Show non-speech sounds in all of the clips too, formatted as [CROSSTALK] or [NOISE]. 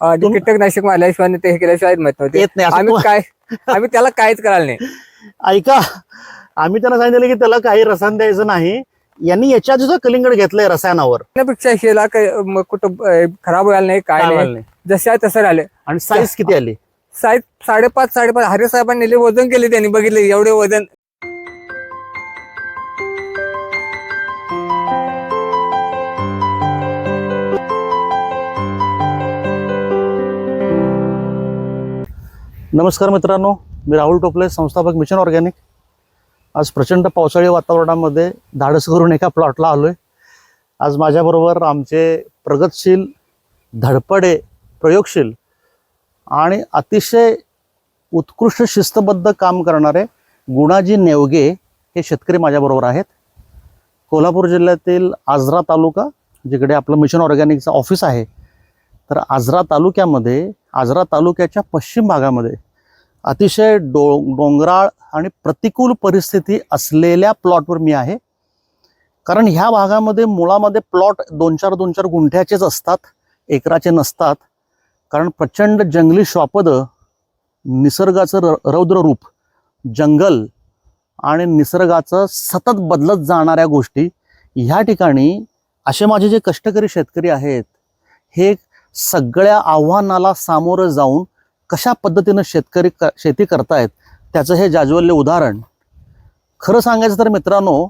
कीटकनाशक मारल्याशिवाय ते हे केल्याशिवाय माहीत नव्हते. आम्ही काय आम्ही त्याला काहीच करायला नाही. ऐका आम्ही त्याला सांगितलं की त्याला काही रसायन द्यायचं नाही. यांनी याच्या आधी सुद्धा कलिंगड घेतलंय रसायनावर. त्यापेक्षा शेला कुठं खराब व्हायला नाही काय नाही. व्हायला नाही. जसे आहे तसं राहिले. आणि साईज किती आली? साहेब साडेपाच साडेपाच. हरे साहेबांनी वजन केले त्यांनी बघितले एवढे वजन. नमस्कार मित्रांनो मी राहुल टोपले संस्थापक मिशन ऑर्गॅनिक. आज प्रचंड पावसाळी वातावरणामध्ये धाडस करून एका प्लॉटला आलो आहे आज माझ्याबरोबर आमचे प्रगतशील धडपडे प्रयोगशील आणि अतिशय उत्कृष्ट शिस्तबद्ध काम करणारे गुणाजी नेवगे हे शेतकरी माझ्याबरोबर आहेत. कोल्हापूर जिल्ह्यातील आजरा तालुका जिकडे आपलं मिशन ऑर्गॅनिकचं ऑफिस आहे तर आजरा तालुक्यामध्ये आजरा तालुक्याच्या पश्चिम भागामध्ये. अतिशय डो डोंगराळ आणि प्रतिकूल परिस्थिती असलेल्या प्लॉटवर मी आहे. कारण ह्या भागामध्ये मुळामध्ये प्लॉट दोन चार दोन चार गुंठ्याचेच असतात एकराचे नसतात. कारण प्रचंड जंगली श्वापदं निसर्गाचं र रौद्र रूप जंगल आणि निसर्गाचं सतत बदलत जाणाऱ्या गोष्टी ह्या ठिकाणी असे माझे जे कष्टकरी शेतकरी आहेत हे सगळ्या आव्हानाला सामोरं जाऊन कशा पद्धतीनं शेतकरी क शेती करतायत त्याचं हे जाज्वल्य उदाहरण. खरं सांगायचं तर मित्रांनो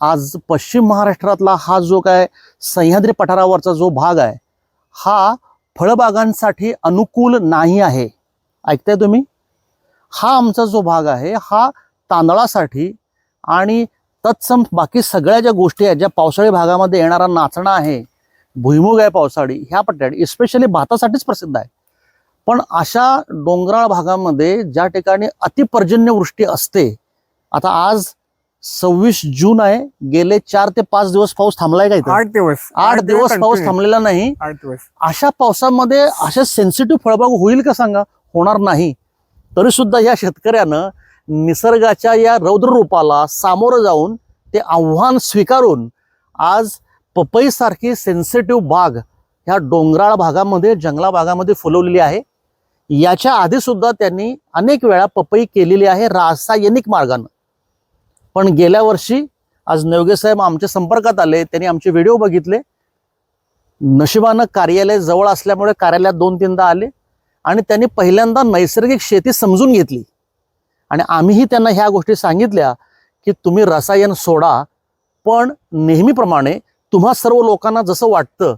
आज पश्चिम महाराष्ट्रातला हा जो काय सह्याद्री पठारावरचा जो भाग आहे हा फळबागांसाठी अनुकूल नाही आहे. ऐकताय तुम्ही? हा आमचा जो भाग आहे हा तांदळासाठी आणि तत्सम बाकी सगळ्या ज्या गोष्टी आहेत ज्या पावसाळी भागामध्ये येणारा नाचणं आहे भुईमुग आहे पावसाळी ह्या पट्ट्यात इस्पेशली भातासाठीच प्रसिद्ध आहे. पण अशा डोंगराळ भागामध्ये ज्या ठिकाणी अतिपर्जन्यवृष्टी असते आता आज सव्वीस जून आहे गेले चार ते पाच दिवस पाऊस थांबलाय का आठ दिवस. आठ दिवस पाऊस. थांबलेला नाही. आठ दिवस. अशा पावसामध्ये अशा सेन्सिटिव्ह फळबाग होईल का सांगा? होणार नाही. तरी सुद्धा या शेतकऱ्यानं निसर्गाच्या या रौद्र रूपाला सामोरं जाऊन ते आव्हान स्वीकारून आज पपईसारखी सेन्सिटिव्ह बाग ह्या डोंगराळ भागामध्ये जंगला भागामध्ये फुलवलेली आहे. याच्या आधीसुद्धा त्यांनी अनेक वेळा पपई केलेली आहे रासायनिक मार्गानं. पण गेल्या वर्षी आज नेवगे साहेब आमच्या संपर्कात आले त्यांनी आमचे व्हिडिओ बघितले. नशिबानं कार्यालय जवळ असल्यामुळे कार्यालयात दोन तीनदा आले आणि त्यांनी पहिल्यांदा नैसर्गिक शेती समजून घेतली. आणि आम्हीही त्यांना ह्या गोष्टी सांगितल्या की तुम्ही रसायन सोडा पण नेहमीप्रमाणे तुम्हा सर्व लोकांना जसं वाटतं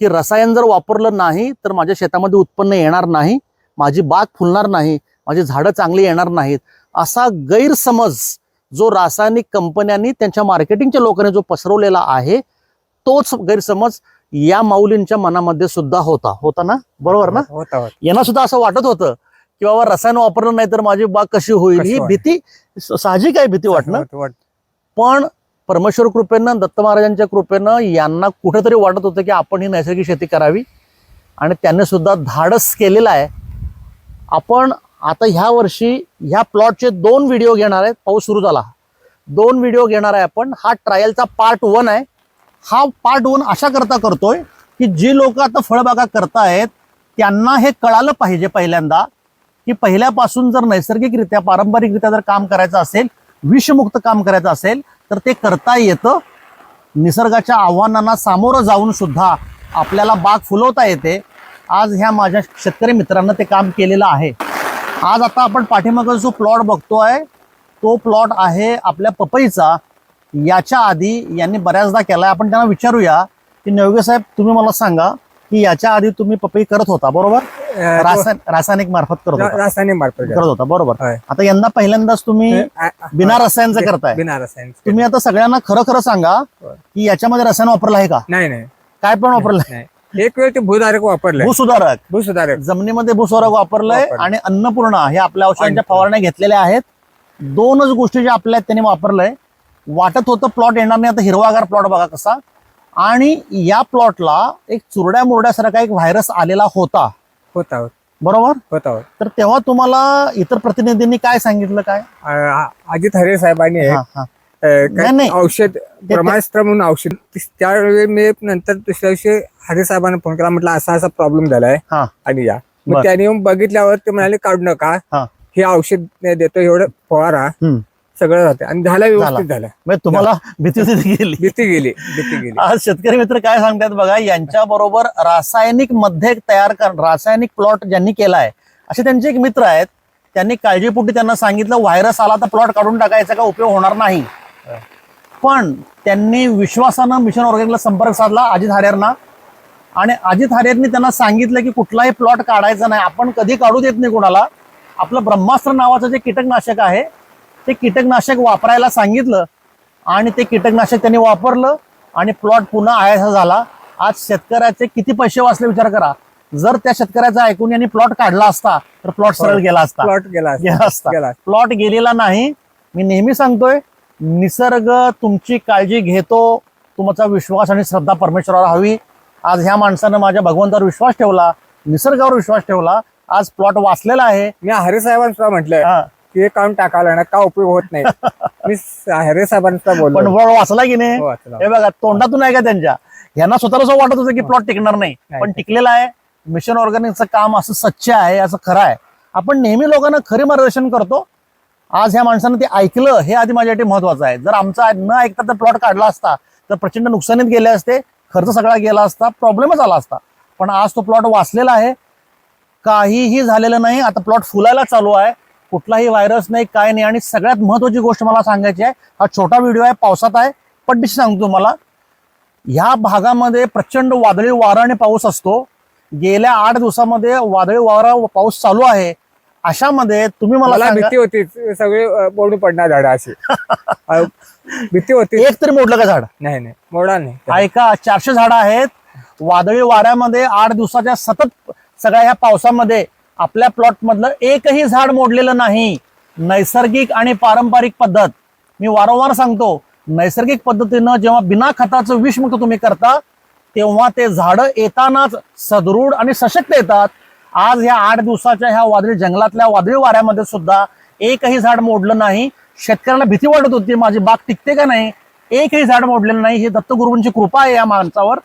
की रसायन जर वापरलं नाही तर माझ्या शेतामध्ये उत्पन्न येणार नाही माझी बाग फुलणार नाही माझी झाडं चांगली येणार नाहीत असा गैरसमज जो रासायनिक कंपन्यांनी त्यांच्या मार्केटिंगच्या लोकांनी जो पसरवलेला आहे तोच गैरसमज या माऊलींच्या मनामध्ये सुद्धा होता होता ना बरोबर ना होता होता. यांना सुद्धा असं वाटत होतं की बाबा रसायन वापरलं नाही तर माझी बाग कशी होईल ही? भीती साहजिक आहे भीती वाटणं. पण परमेश्वर कृपेनं दत्त महाराजांच्या कृपेनं यांना कुठेतरी वाटत होतं की आपण ही नैसर्गिक शेती करावी. आणि त्यांनी सुद्धा धाडस केलेलं आहे. आपण आता ह्या वर्षी ह्या प्लॉटचे दोन व्हिडिओ घेणार आहेत. पाऊस सुरू झाला. दोन व्हिडिओ घेणार आहे आपण. हा ट्रायलचा पार्ट वन आहे. हा पार्ट वन अशा करता करतोय की जी लोक आता फळबागा करतायत त्यांना हे कळालं पाहिजे पहिल्यांदा की पहिल्यापासून जर नैसर्गिकरित्या पारंपरिकरित्या जर काम करायचं असेल विषमुक्त काम करायचं असेल तर ते करता येतं. निसर्गाच्या आव्हानांना सामोरं जाऊन सुद्धा आपल्याला बाग फुलवता येते. आज ह्या माझ्या शेतकरी मित्रांना ते काम केलेलं आहे. आज आता आपण पाठीमागं जो प्लॉट बघतोय तो प्लॉट आहे आपल्या पपईचा. याच्या आधी यांनी बऱ्याचदा केला आहे आपण त्यांना विचारूया की नेवगे साहेब तुम्ही मला सांगा की याच्या आधी तुम्ही पपई करत होता बरोबर? रासायन रासायनिक मार्फत करत होता. रासायनिक मार्फत करत होता बरोबर. होय. आता यंदा पहिल्यांदाच तुम्ही आ- आ- बिना रसायनचं करताय. बिना रसायन तुम्ही आता सगळ्यांना खरं खरं सांगा. की याच्यामध्ये रसायन वापरलं आहे का? नाही नाही. काय पण वापरलंय? नाही. एक वेळ ते भूधारक वापरलंय. भूसुधारक. भूसुधारक. जमिनीमध्ये भूस्वरक वापरलंय वापरलंय. आणि अन्नपूर्णा हे आपल्या औषधांच्या अन्नपूर्णा. फवारण्या घेतलेल्या आहेत. दोनच गोष्टी ज्या आपल्या आहेत त्यांनी वापरलंय. वाटत होतं प्लॉट येणार नाही. आता हिरवागार प्लॉट बघा कसा. आणि या प्लॉटला एक चुरड्या मुरड्यासारखा एक व्हायरस आलेला होता. होता होता बरोबर होता होता. तर तेव्हा तुम्हाला इतर प्रतिनिधींनी काय सांगितलं काय अं, अजित हरे साहेबांनी हा, हा. काय नाही, नाही. औषध ब्रह्मास्त्र म्हणून औषध त्यावेळी मी नंतर दुसऱ्या दिवशी हरी साहेबांना फोन केला म्हटलं असा असा प्रॉब्लेम झालाय हा आणि या बर. मग त्याने येऊन बघितल्यावर ते म्हणाले काढू नका हा हे औषध देतो एवढं फवारा हम्म. सगळं जाते आणि झाला व्यवस्थित झाला. म्हणजे तुम्हाला भीती भीती गेली. भीती गेली भीती गेली. आज शेतकरी मित्र काय सांगतात बघा यांच्या बरोबर रासायनिकमध्ये तयार कर रासायनिक प्लॉट ज्यांनी केला आहे असे त्यांचे एक मित्र आहेत. त्यांनी काळजीपोटी त्यांना सांगितलं व्हायरस आला तर प्लॉट काढून टाकायचा का? उपयोग होणार नाही. पण त्यांनी विश्वासानं मिशन ऑर्गॅनिकला संपर्क साधला अजित हार्यारना. आणि अजित हार्यारनी त्यांना सांगितलं की कुठलाही प्लॉट काढायचा नाही. आपण कधी काढू देत नाही कोणाला. आपलं ब्रह्मास्त्र नावाचं जे कीटकनाशक आहे ते कीटकनाशक वापरायला सांगितलं आणि ते कीटकनाशक त्यांनी वापरलं आणि प्लॉट पुन्हा आयासा झाला. आज शेतकऱ्याचे किती पैसे वाचले विचार करा. जर त्या शेतकऱ्याचा ऐकून यांनी प्लॉट काढला असता तर प्लॉट सरळ गेला असता. प्लॉट गेला असता. प्लॉट गेलेला नाही. मी नेहमी सांगतोय निसर्ग तुमची काळजी घेतो. तुमचा विश्वास आणि श्रद्धा परमेश्वरावर हवी. आज ह्या माणसानं माझ्या भगवंतावर विश्वास ठेवला निसर्गावर विश्वास ठेवला. आज प्लॉट वाचलेला आहे. मी हरे साहेबांना म्हटलंय हा. की हे काम टाकायला ना का उपयोग होत नाही? मी हरे साहेबांना पण बोललो वळ वाचला की नाही? हो, वाचला. हे बघा तोंडातून आहे का त्यांच्या? यांना स्वतःला असं वाटत होतं की प्लॉट टिकणार नाही. नाही. पण टिकलेलं आहे. मिशन ऑर्गॅनिकचं काम असं सच्च आहे असं खरं आहे. आपण नेहमी लोकांना खरे मार्गदर्शन करतो. आज ह्या माणसानं ते ऐकलं हे आधी माझ्यासाठी महत्वाचं आहे. जर आमचा न ऐकता तर प्लॉट काढला असता तर प्रचंड नुकसानीत गेले असते खर्च सगळा गेला असता प्रॉब्लेमच आला असता. पण आज तो प्लॉट वाचलेला आहे. काहीही झालेलं नाही. आता प्लॉट फुलायला चालू आहे. कुठलाही व्हायरस नाही काय नाही. आणि सगळ्यात महत्वाची गोष्ट मला सांगायची आहे हा छोटा व्हिडिओ आहे पावसात आहे. पण दिशी सांगतो तुम्हाला. ह्या भागामध्ये प्रचंड वादळी वारा आणि पाऊस असतो. गेल्या आठ दिवसामध्ये वादळी वारा पाऊस चालू आहे. अशामध्ये तुम्ही मला भीती होती सगळे मोडून पडणार झाड अशी. भीती होती. एक तरी मोडलं का झाड? नाही नाही. मोडा नाही. ऐका चारशे झाडं आहेत. वादळी वाऱ्यामध्ये आठ दिवसाच्या सतत सगळ्या ह्या पावसामध्ये आपल्या प्लॉट मधलं एकही झाड मोडलेलं नाही. नैसर्गिक आणि पारंपरिक पद्धत. मी वारंवार सांगतो नैसर्गिक पद्धतीनं जेव्हा बिना खताचं विषमुक्त तुम्ही करता तेव्हा ते झाडं येतानाच सदृढ आणि सशक्त येतात. आज ह्या आठ दिवसाच्या ह्या वादळी जंगलातल्या वादळी वाऱ्यामध्ये सुद्धा एकही झाड मोडलं नाही. शेतकऱ्यांना भीती वाटत होती माझी बाग टिकते का नाही? एकही झाड मोडलेलं नाही. ही दत्तगुरूंची कृपा आहे या माणसावर.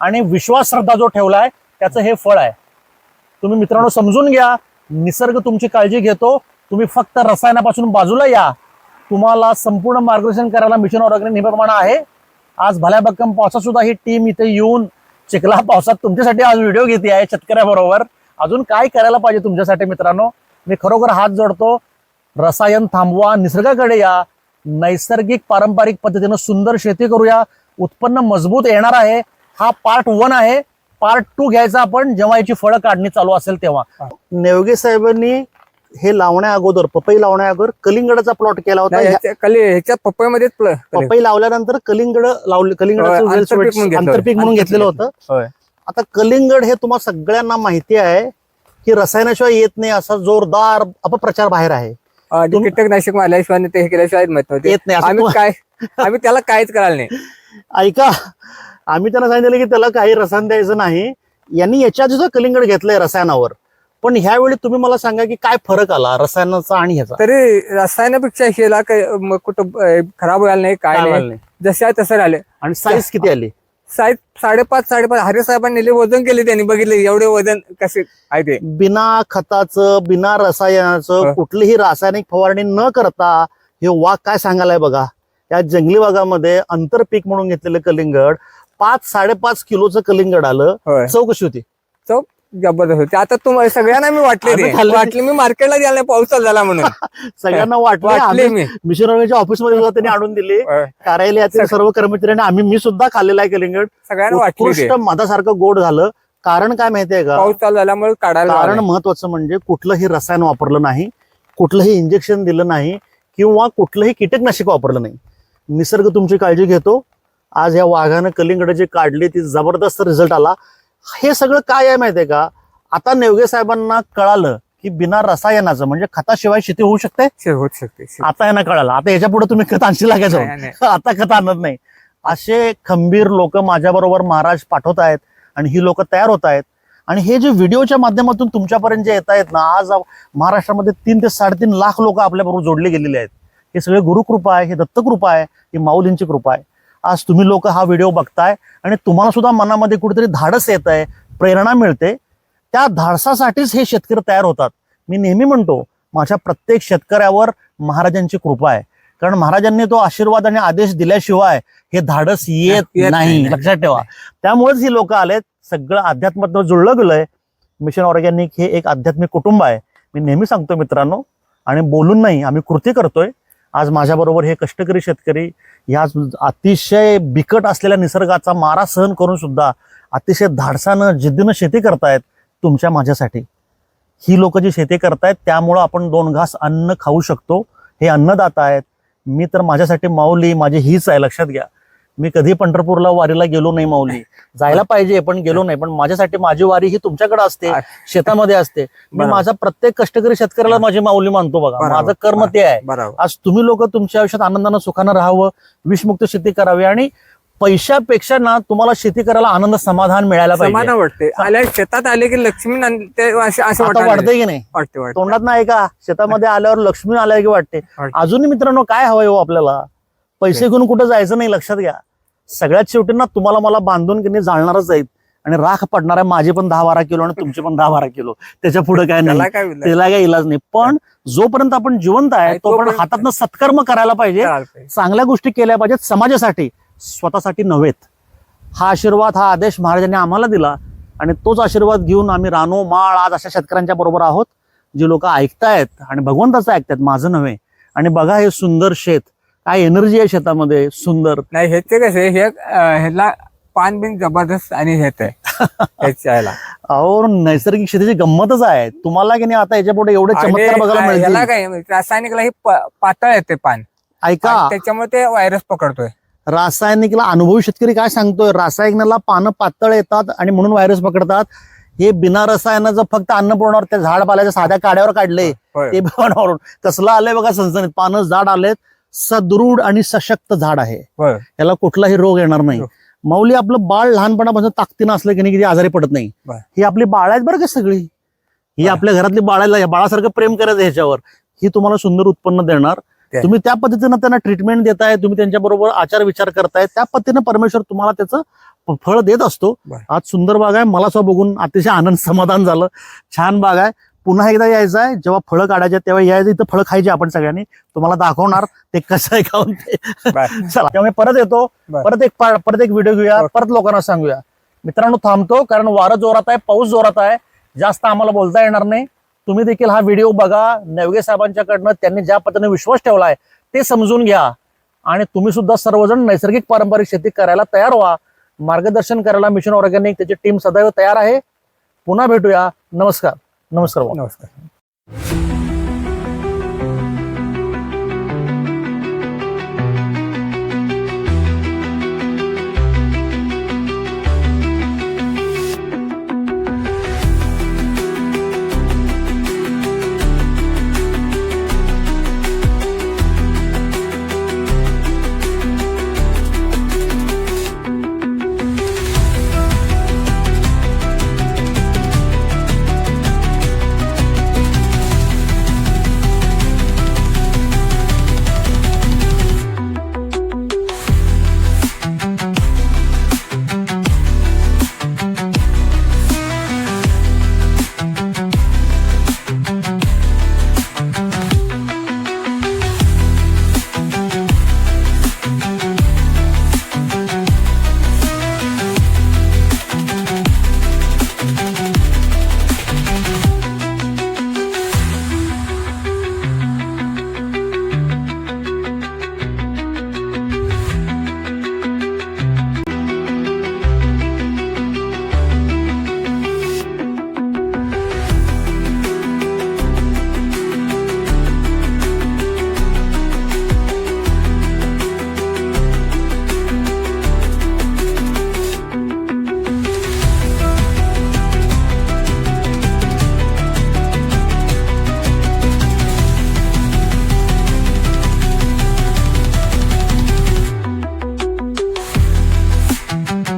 आणि विश्वास श्रद्धा जो ठेवलाय त्याचं हे फळ आहे. तुम्ही मित्रांनो समजून घ्या. निसर्ग तुमची काळजी घेतो. तुम्ही फक्त रसायनापासून बाजूला या. तुम्हाला संपूर्ण मार्गदर्शन करायला मिशन ऑर्गॅनिक नेहमीप्रमाणे आहे. आज भल्या भक्कम पावसात सुद्धा ही टीम इथे येऊन चिखला पावसात तुमच्यासाठी आज व्हिडिओ घेते आहे शेतकऱ्याबरोबर. अजून काय करायला पाहिजे तुमच्यासाठी मित्रांनो? मी खरोखर हात जोडतो. रसायन थांबवा निसर्गाकडे या. नैसर्गिक पारंपरिक पद्धतीनं सुंदर शेती करूया. उत्पन्न मजबूत येणार आहे. हा पार्ट वन आहे. पार्ट टू घ्यायचा आपण जेव्हा याची फळं काढणी चालू असेल तेव्हा. नेवगे साहेबांनी हे लावण्या अगोदर पपई लावण्या अगोदर कलिंगडाचा प्लॉट केला होता ह्या- ह्याच्या- कली ह्याच्या पपईमध्येच प्ल- कली. पपई लावल्यानंतर कलिंगड लावले कलिंगडाचं होय, वेल आंतरपीक म्हणून घेतलं आंतरपीक होतं. म्हणून घेतलेलं होतं होय. आता कलिंगड हे तुम्हाला सगळ्यांना माहिती आहे की रसायनाशिवाय येत नाही असा जोरदार अपप्रचार बाहेर आहे तुम- कीटकनाशक मारल्याशिवाय आणि ते हे केल्याशिवाय माहीत नव्हते येत नाही असं आम्ही तू- काय आम्ही त्याला काहीच करायला नाही [LAUGHS] ऐका आम्ही त्यांना सांगितलं की त्याला काही रसायन द्यायचं नाही. यांनी याच्या आधी सुद्धा कलिंगड घेतलंय रसायनावर. पण ह्यावेळी तुम्ही मला सांगा की काय फरक आला रसायनाचा आणि ह्याचा? तरी रसायनापेक्षा हेला काही कुठं अं, खराब व्हायला नाही काय काय व्हायला नाही. जसे आहे तसं राहिले. आणि साईज किती आली? साहेब साडेपाच साडेपाच हरे साहेबांनी वजन केले त्यांनी बघितले एवढे वजन कसे आहे ते. बिना खताचं बिना रसायनाचं हा. कुठलीही रासायनिक फवारणी न करता हे वाघ काय सांगायलाय बघा? या जंगली वाघामध्ये आंतरपीक म्हणून घेतलेलं कलिंगड पाच साडेपाच किलोचं कलिंगड आलं. होय. चव कशी होती? चौक जबरदस्त होते. आता तुम्हाला सगळ्यांना मी वाटले आम्ही ते. खाल्ले. वाटले मी मार्केटला गेला नाही पाऊस चालू झाला म्हणून. [LAUGHS] सगळ्यांना वाटलं. मी. मिशनरीच्या ऑफिसमध्ये सुद्धा त्यांनी आणून दिली. होय. कार्यालयातील सर्व कर्मचाऱ्यांनी आम्ही मी सुद्धा खाल्लेला आहे कलिंगड. सगळ्यांना वाटले उत्कृष्ट मधासारखं गोड झालं. कारण काय माहितीये का? पाऊस चालू झाल्यामुळे काढायला कारण. महत्वाचं म्हणजे कुठलंही रसायन वापरलं नाही कुठलंही इंजेक्शन दिलं नाही किंवा कुठलंही कीटकनाशक वापरलं नाही. निसर्ग तुमची काळजी घेतो. आज या वाघानं कलिंगड जी काढली ती जबरदस्त रिझल्ट आला. हे सगळं काय आहे माहितीये का? आता नेवगे साहेबांना कळालं की बिना रसायनाचं म्हणजे खताशिवाय शेती होऊ शकते? होत शकते आता यांना कळालं. आता याच्यापुढे तुम्ही खत आणशी लागायचं. आता खत आणत नाही. असे खंबीर लोक माझ्याबरोबर महाराज पाठवत आहेत आणि ही लोक तयार होत आहेत. आणि हे जे व्हिडिओच्या माध्यमातून तुमच्यापर्यंत जे येत आहेत ना आज महाराष्ट्रामध्ये तीन ते साडेतीन लाख लोक आपल्याबरोबर जोडले गेलेले आहेत. हे सगळे गुरुकृपा आहे हे दत्तकृपा आहे ही माऊलींची कृपा आहे. आज तुम्ही लोक हा व्हिडिओ बघताय आणि तुम्हाला सुद्धा मनामध्ये कुठेतरी धाडस येत आहे प्रेरणा मिळते. त्या धाडसासाठीच हे शेतकरी तयार होतात. मी नेहमी म्हणतो माझ्या प्रत्येक शेतकऱ्यावर महाराजांची कृपा आहे. कारण महाराजांनी तो आशीर्वाद आणि आदेश दिल्याशिवाय हे धाडस येत नाही. लक्षात ठेवा. त्यामुळेच ही लोक आलेत. सगळं अध्यात्मात जुळलं गेलंय. मिशन ऑर्गॅनिक हे एक आध्यात्मिक कुटुंब आहे. मी नेहमी सांगतो मित्रांनो आणि बोलून नाही आम्ही कृती करतोय. आज माझ्याबरोबर हे कष्टकरी शेतकरी ह्या अतिशय बिकट असलेल्या निसर्गाचा मारा सहन करून सुद्धा अतिशय धाडसानं जिद्दीनं शेती करतायत तुमच्या माझ्यासाठी. ही लोक जी शेती करतायत त्यामुळं आपण दोन घास अन्न खाऊ शकतो. हे अन्नदाता आहेत. मी तर माझ्यासाठी माऊली माझी हीच आहे लक्षात घ्या. मी कधी पंढरपूरला वारीला गेलो नाही माऊली. जायला पाहिजे पण गेलो नाही पण माझ्यासाठी माझी वारी ही तुमच्याकडे असते शेतामध्ये असते. मी. माझा प्रत्येक कष्टकरी शेतकऱ्याला माझी माऊली मानतो बघा. माझं कर्म ते आहे. आज तुम्ही लोक तुमच्या आयुष्यात आनंदानं सुखानं राहावं विषमुक्त शेती करावी आणि पैशापेक्षा ना तुम्हाला शेती करायला आनंद समाधान मिळायला पाहिजे. वाटते आल्या शेतात आले की लक्ष्मी असे वाटतंय की नाही? वाटते वाटते तोंडात नाही का? शेतामध्ये आल्यावर लक्ष्मी आल्या की वाटते वाटते. अजूनही मित्रांनो काय हवंय हो आपल्याला? पैसे घेऊन कुठं जायचं नाही लक्षात घ्या. सगळ्यात शेवटी ना तुम्हाला मला बांधून की जाळणारच आहेत. आणि राख पडणार आहे माझे पण दहा बारा किलो आणि तुमचे पण दहा बारा किलो. त्याच्या पुढे काय नाही. त्याला काय इलाज नाही. पण जोपर्यंत आपण जिवंत आहे तोपर्यंत हातातनं सत्कर्म करायला पाहिजे. करायला पाहिजे. चांगल्या गोष्टी केल्या पाहिजेत समाजासाठी. स्वतःसाठी नव्हेत. हा आशीर्वाद हा आदेश महाराजांनी आम्हाला दिला. आणि तोच आशीर्वाद घेऊन आम्ही रानो माळ आज अशा शेतकऱ्यांच्या बरोबर आहोत जी लोक ऐकतायत आणि भगवंताचं ऐकतायत माझं नव्हे. आणि बघा हे सुंदर शेत. काय एनर्जी आहे शेतामध्ये? सुंदर. नाही ह्याचे कसे हे ह्याला पान बिन जबरदस्त आणि हेच आहे. अहो नैसर्गिक शेतीची गंमतच आहे. तुम्हाला की नाही आता याच्यापुढे एवढे चमत्कार बघायला मिळतील? काय रासायनिकला हे पातळ येते पान. ऐका. त्याच्यामुळे ते व्हायरस पकडतोय. रासायनिकला अनुभवी शेतकरी काय सांगतोय? रासायनिकला पानं पातळ येतात आणि म्हणून व्हायरस पकडतात. हे बिना रसायनाचं फक्त अन्नपूर्णावर त्या झाड पाल्याच्या साध्या काड्यावर काढले. ते कसलं आलंय बघा सनसनीत. पानं झाड आलेत. सदृढ आणि सशक्त झाड आहे. याला कुठलाही रोग येणार नाही हो. माऊली आपलं बाळ लहानपणापासून ताकदीनं असलं की नाही किती आजारी पडत नाही. ही आपली बाळ आहेत बरं का सगळी ही. आपल्या घरातली बाळाला बाळासारखं प्रेम करायचं ह्याच्यावर ही तुम्हाला सुंदर उत्पन्न देणार. तुम्ही त्या पद्धतीनं त्यांना ट्रीटमेंट देताय तुम्ही त्यांच्या बरोबर आचार विचार करताय त्या पद्धतीनं परमेश्वर तुम्हाला त्याचं फळ देत असतो. आज सुंदर बाग आहे मला बघून अतिशय आनंद समाधान झालं छान बाग आहे पुन्हा एकदा यायचं आहे. जेव्हा फळं काढायचे तेव्हा यायचं इथं फळं खायची आपण सगळ्यांनी. तुम्हाला दाखवणार ते कसं आहे खाऊन ते. चला त्यामुळे परत येतो. परत एक परत एक व्हिडिओ घेऊया. परत लोकांना सांगूया. मित्रांनो थांबतो कारण वारं जोरात आहे पाऊस जोरात आहे. जास्त आम्हाला बोलता येणार नाही. तुम्ही देखील हा व्हिडिओ बघा. नेवगे साहेबांच्याकडनं त्यांनी ज्या पद्धतीने विश्वास ठेवलाय ते समजून घ्या. आणि तुम्ही सुद्धा सर्वजण नैसर्गिक पारंपरिक शेती करायला तयार व्हा. मार्गदर्शन करायला मिशन ऑर्गॅनिक त्याची टीम सदैव तयार आहे. पुन्हा भेटूया. नमस्कार. नमस्कार नमस्कार.